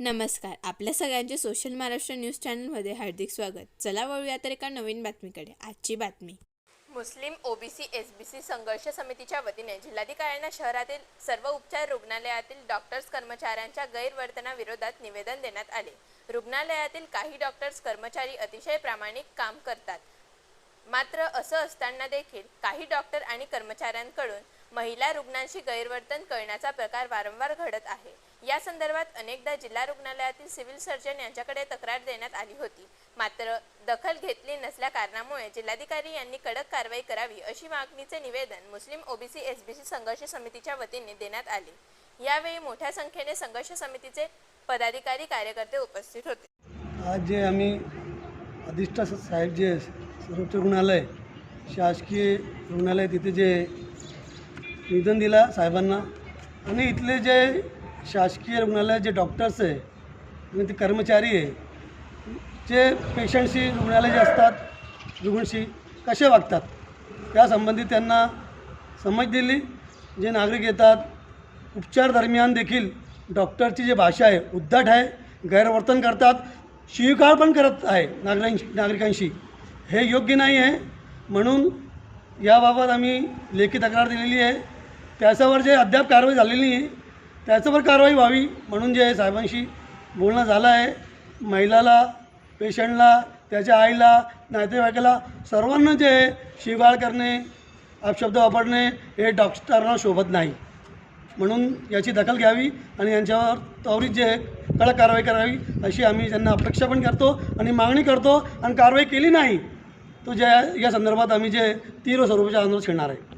नमस्कार. आपल्या सगळ्यांचे सोशल महाराष्ट्र न्यूज चॅनलमध्ये हार्दिक स्वागत. चला वळूया तर एका नवीन बातमीकडे. आजची बातमी. मुस्लिम ओबीसी एसबीसी संघर्ष समितीच्या वतीने जिल्हाधिकाऱ्यांना शहरातील सर्व उपचार रुग्णालयातील डॉक्टर्स कर्मचाऱ्यांच्या गैरवर्तनाविरोधात निवेदन देण्यात आले. रुग्णालयातील काही डॉक्टर्स कर्मचारी अतिशय प्रामाणिक काम करतात. मात्र असं असताना देखील काही डॉक्टर आणि कर्मचाऱ्यांकडून महिला रुग्णांशी गैरवर्तन करण्याचा प्रकार वारंवार घडत आहे. या संदर्भात अनेकदा जिल्हा रुग्णालयातील सिव्हिल सर्जन यांच्याकडे तक्रार देण्यात आली होती. मात्र दखल घेतली नसल्या कारणामुळे जिल्हाधिकारी यांनी कडक कारवाई करावी अशी मागणीचे निवेदन मुस्लिम ओबीसी एसबीसी संघर्ष समितीच्या वतीने देण्यात आले. यावेळी मोठ्या संख्येने संघर्ष समितीचे पदाधिकारी कार्यकर्ते उपस्थित होते. आज जे आम्ही अधिष्ठा साहेब जे सर्वोच्च रुग्णालय शासकीय रुग्णालय तिथे जे निधन दिला साहेबांना. आणि इथले जे शासकीय रुग्णालयात जे डॉक्टर्स आहे आणि ते कर्मचारी आहे जे पेशंटशी रुग्णालय जे असतात रुग्णशी कसे वागतात? त्यासंबंधी त्यांना समज दिली. जे नागरिक येतात उपचार दरम्यान देखील डॉक्टरची जी भाषा आहे उद्धट आहे गैरवर्तन करतात शिवीगाळ पण करत आहे नागरिकांशी नागरिकांशी. हे योग्य नाही आहे. म्हणून याबाबत आम्ही लेखी तक्रार दिलेली आहे. त्याच्यावर जे अद्याप कारवाई झालेली आहे त्याच्यावर कारवाई व्हावी म्हणून जे साहेबांशी बोलणं झालं आहे. महिलाला पेशंटला त्याच्या आईला नातेवाईकाला सर्वांना जे आहे शिवाळ करणे अपशब्द वापरणे हे डॉक्टरांना शोभत नाही. म्हणून याची दखल घ्यावी आणि यांच्यावर त्वरित जे आहे कडक कारवाई करावी अशी आम्ही त्यांना अपेक्षा पण करतो आणि मागणी करतो. आणि कारवाई केली नाही तो ज्या या संदर्भात आम्ही जे तीव्र स्वरूपाचे आंदोलन छेडणार आहे.